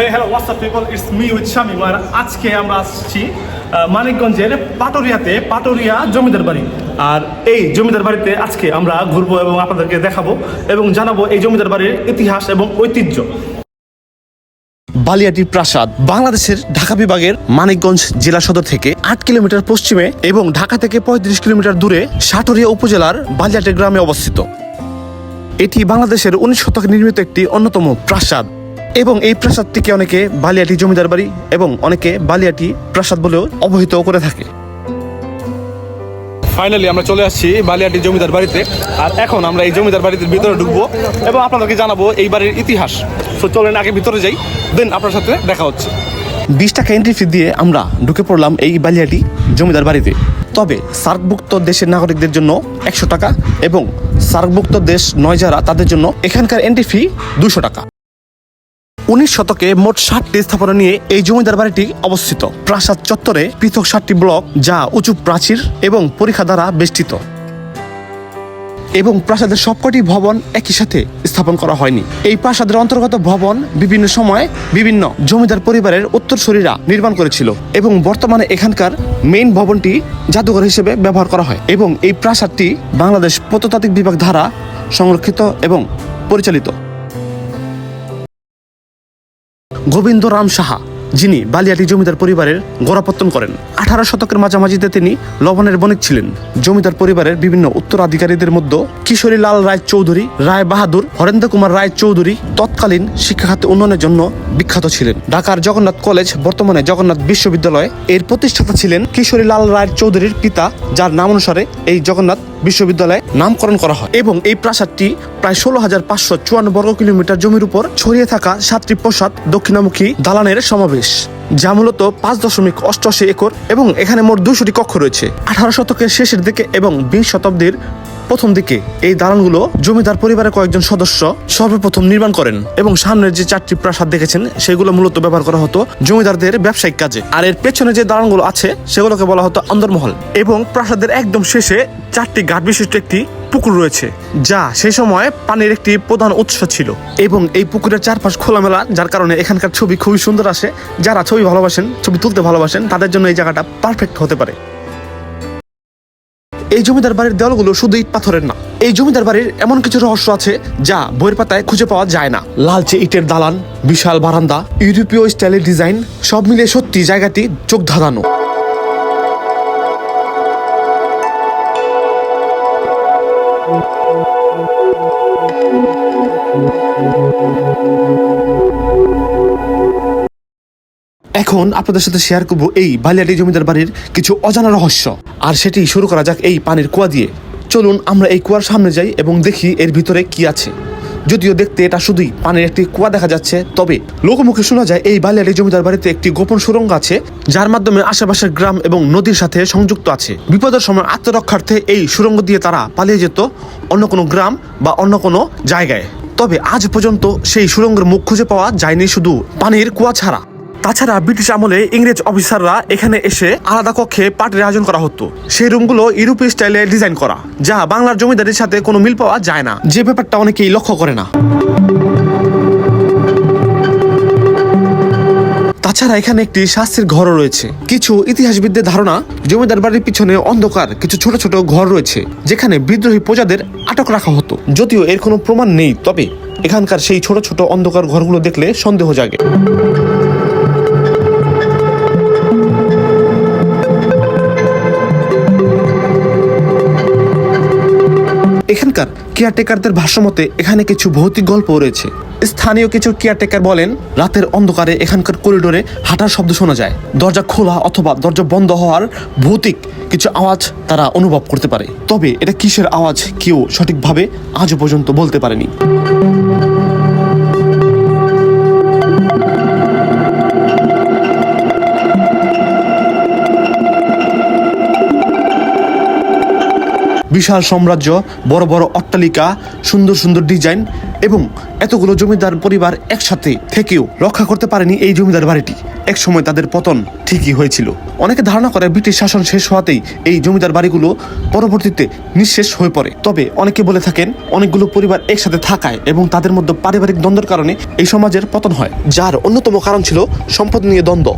Hey hello WhatsApp people it's me with Shamim আর আজকে আমরা আসছি মানিকগঞ্জের পাটুরিয়াতে, পাটুরিয়া জমিদার বাড়ি। আর এই জমিদার বাড়িতে আজকে আমরা ঘুরবো এবং আপনাদেরকে দেখাবো এবং জানাব এই জমিদার বাড়ির ইতিহাস এবং ঐতিহ্য। বালিয়াটি প্রাসাদ বাংলাদেশের ঢাকা বিভাগের মানিকগঞ্জ জেলা সদর থেকে আট কিলোমিটার পশ্চিমে এবং ঢাকা থেকে পঁয়ত্রিশ কিলোমিটার দূরে সাটুরিয়া উপজেলার বালিয়াটি গ্রামে অবস্থিত। এটি বাংলাদেশের উনিশ শতকে নির্মিত একটি অন্যতম প্রাসাদ। এবং এই প্রাসাদটিকে অনেকে বালিয়াটি জমিদার বাড়ি এবং অনেকে বালিয়াটি প্রাসাদ বলেও অবহিত করে থাকে। ফাইনালি আমরা চলে আসছি বালিয়াটি জমিদার বাড়িতে। আর এখন আমরা এই জমিদার বাড়িতে ভিতরে ঢুকবো এবং আপনাদেরকে জানাব এই বাড়ির ইতিহাস। তো চলেন আগে ভিতরে যাই দেন আপনার সাথে দেখা হচ্ছে। বিশ টাকা এন্ট্রি ফি দিয়ে আমরা ঢুকে পড়লাম এই বালিয়াটি জমিদার বাড়িতে। তবে সার্কভুক্ত দেশের নাগরিকদের জন্য একশো টাকা এবং সার্কভুক্ত দেশ নয় যারা তাদের জন্য এখানকার এন্ট্রি ফি দুশো টাকা। উনিশ শতকে মোট ষাটটি স্থাপনা নিয়ে এই জমিদার বাড়িটি অবস্থিত। প্রাসাদ চত্বরে পৃথক ষাটটি ব্লক যা উঁচু প্রাচীর এবং পরীক্ষা দ্বারা বেষ্টিত। এবং প্রাসাদের সবকটি ভবন একই সাথে স্থাপন করা হয়নি। এই প্রাসাদের অন্তর্গত ভবন বিভিন্ন সময়ে বিভিন্ন জমিদার পরিবারের উত্তরসূরিরা নির্মাণ করেছিল এবং বর্তমানে এখানকার মেইন ভবনটি জাদুঘর হিসেবে ব্যবহার করা হয় এবং এই প্রাসাদটি বাংলাদেশ প্রত্নতাত্ত্বিক বিভাগ দ্বারা সংরক্ষিত এবং পরিচালিত। গোবিন্দ রাম সাহা, যিনি বালিয়াটি জমিদার পরিবারের গোড়াপত্তন করেন। আঠারো শতকের মাঝামাঝিতে তিনি লবণের বণিক ছিলেন। জমিদার পরিবারের বিভিন্ন উত্তরাধিকারীদের মধ্যে কিশোরী লাল রায় চৌধুরী রায় বাহাদুর হরেন্দ্র কুমার রায় চৌধুরী তৎকালীন শিক্ষা খাতে উন্নয়নের জন্য বিখ্যাত ছিলেন। ঢাকার জগন্নাথ কলেজ, বর্তমানে জগন্নাথ বিশ্ববিদ্যালয় এর প্রতিষ্ঠাতা ছিলেন কিশোরী লাল রায় চৌধুরীর পিতা, যার নাম অনুসারে এই জগন্নাথ বিশ্ববিদ্যালয়ে নামকরণ করা হয়। এবং এই প্রাসাদটি প্রায় ষোলো হাজার পাঁচশো চুয়ান্ন বর্গ কিলোমিটার জমির উপর ছড়িয়ে থাকা সাতটি প্রসাদ দক্ষিণামুখী দালানের সমাবেশ, যা মূলত পাঁচ দশমিক অষ্টআশি একর এবং এখানে মোট দুশোটি কক্ষ রয়েছে। আঠারো শতকের শেষের দিকে এবং বিশ শতাব্দীর প্রথম দিকে এই দালানগুলো জমিদার পরিবারের কয়েকজন সদস্য সর্বপ্রথম নির্মাণ করেন এবং সামনের যে চারটি প্রাসাদ দেখেছেন, সেগুলো মূলত ব্যবহার করা হতো জমিদারদের ব্যবসায়িক কাজে। আর এর পেছনে যে দালানগুলো আছে, সেগুলোকে বলা হতো অন্দরমহল এবং প্রাসাদের একদম শেষে চারটি ঘাট বিশিষ্ট একটি পুকুর রয়েছে, যা সেই সময় পানির একটি প্রধান উৎস ছিল। এবং এই পুকুরের চারপাশ খোলামেলা, যার কারণে এখানকার ছবি খুবই সুন্দর আসে। যারা ছবি ভালোবাসেন, ছবি তুলতে ভালোবাসেন, তাদের জন্য এই জায়গাটা পারফেক্ট হতে পারে। এই জমিদার বাড়ির দেওয়ালগুলো শুধু ইট পাথরের না। এই জমিদার বাড়ির এমন কিছু রহস্য আছে যা বইয়ের পাতায় খুঁজে পাওয়া যায় না। লালচে ইটের দালান, বিশাল বারান্দা, ইউরোপীয় স্টাইলের ডিজাইন, সব মিলিয়ে সত্যি জায়গাটি চোখ ধাঁধানো। এখন আপনাদের সাথে শেয়ার করব এই বালিয়াটি জমিদার বাড়ির কিছু অজানা রহস্য। আর সেটি শুরু করা যাক এই পানির কুয়া দিয়ে। চলুন আমরা এই কুয়ার সামনে যাই এবং দেখি এর ভিতরে কি আছে। যদিও দেখতে এটা শুধুই পানির একটি কুয়া দেখা যাচ্ছে, তবে লোকমুখে শোনা যায় এই বালিয়াটি জমিদার বাড়িতে একটি গোপন সুড়ঙ্গ আছে, যার মাধ্যমে আশেপাশের গ্রাম এবং নদীর সাথে সংযুক্ত আছে। বিপদের সময় আত্মরক্ষার্থে এই সুড়ঙ্গ দিয়ে তারা পালিয়ে যেত অন্য কোনো গ্রাম বা অন্য কোনো জায়গায়। তবে আজ পর্যন্ত সেই সুড়ঙ্গের মুখ খুঁজে পাওয়া যায়নি শুধু পানির কুয়া ছাড়া। তাছাড়া ব্রিটিশ আমলে ইংরেজ অফিসাররা এখানে এসে আলাদা কক্ষে পার্টির আয়োজন করা হতো। সেই রুমগুলো ইউরোপীয় স্টাইলে ডিজাইন করা, যা বাংলার জমিদারের সাথে কোনো মিল পাওয়া যায় না। যে ব্যাপারটা অনেকেই লক্ষ্য করে না। তাছাড়া এখানে একটি শাস্তির ঘরও রয়েছে। কিছু ইতিহাসবিদদের ধারণা, জমিদার বাড়ির পিছনে অন্ধকার কিছু ছোট ছোট ঘর রয়েছে, যেখানে বিদ্রোহী প্রজাদের আটক রাখা হতো। যদিও এর কোনো প্রমাণ নেই, তবে এখানকার সেই ছোট ছোট অন্ধকার ঘরগুলো দেখলে সন্দেহ জাগে। এখানকার কেয়ারটেকারদের ভাষ্যমতে এখানে কিছু ভৌতিক গল্প রয়েছে। স্থানীয় কিছু কেয়ারটেকার বলেন, রাতের অন্ধকারে এখানকার করিডোরে হাঁটার শব্দ শোনা যায়। দরজা খোলা অথবা দরজা বন্ধ হওয়ার ভৌতিক কিছু আওয়াজ তারা অনুভব করতে পারে। তবে এটা কিসের আওয়াজ কেউ সঠিকভাবে আজও পর্যন্ত বলতে পারেনি। বিশাল সাম্রাজ্য, বড় বড় অট্টালিকা, সুন্দর সুন্দর ডিজাইন এবং এতগুলো জমিদার পরিবার একসাথে থেকেও রক্ষা করতে পারেনি এই জমিদার বাড়িটি। এক সময় তাদের পতন ঠিকই হয়েছিল। অনেকে ধারণা করে ব্রিটিশ শাসন শেষ হওয়াতেই এই জমিদার বাড়িগুলো পরবর্তীতে নিঃশেষ হয়ে পড়ে। তবে অনেকে বলে থাকেন, অনেকগুলো পরিবার একসাথে থাকায় এবং তাদের মধ্যে পারিবারিক দ্বন্দ্বের কারণে এই সমাজের পতন হয়, যার অন্যতম কারণ ছিল সম্পদ নিয়ে দ্বন্দ্ব।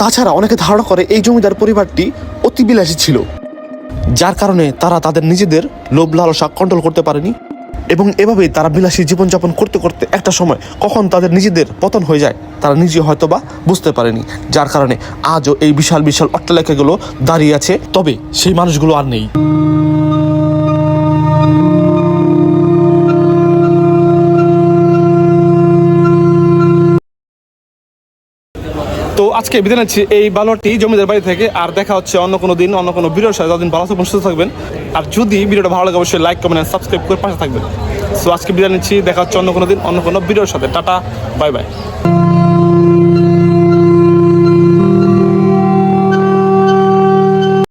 তাছাড়া অনেকে ধারণা করে এই জমিদার পরিবারটি অতি বিলাসী ছিল, যার কারণে তারা তাদের নিজেদের লোভ লালসা কন্ট্রোল করতে পারেনি এবং এভাবে তারা বিলাসী জীবনযাপন করতে করতে একটা সময় কখন তাদের নিজেদের পতন হয়ে যায়, তারা নিজে হয়তো বা বুঝতে পারেনি, যার কারণে আজও এই বিশাল বিশাল অট্টালেখাগুলো দাঁড়িয়ে আছে, তবে সেই মানুষগুলো আর নেই। তো আজকে বিদায় নিচ্ছি এই বালোয়ারটি জমিদার বাড়ি থেকে, আর দেখা হচ্ছে অন্য কোনো দিন, অন্য কোনো ভিডিওর সাথে। যতদিন ভালো থাকবেন, সুস্থ থাকবেন। আর যদি ভিডিওটা ভালো লাগে, অবশ্যই লাইক কমেন্ট সাবস্ক্রাইব করে পাশে থাকবেন। সো আজকে বিদায় নিচ্ছি, দেখা হচ্ছে অন্য কোনো দিন, অন্য কোনো ভিডিওর সাথে। Tata bye bye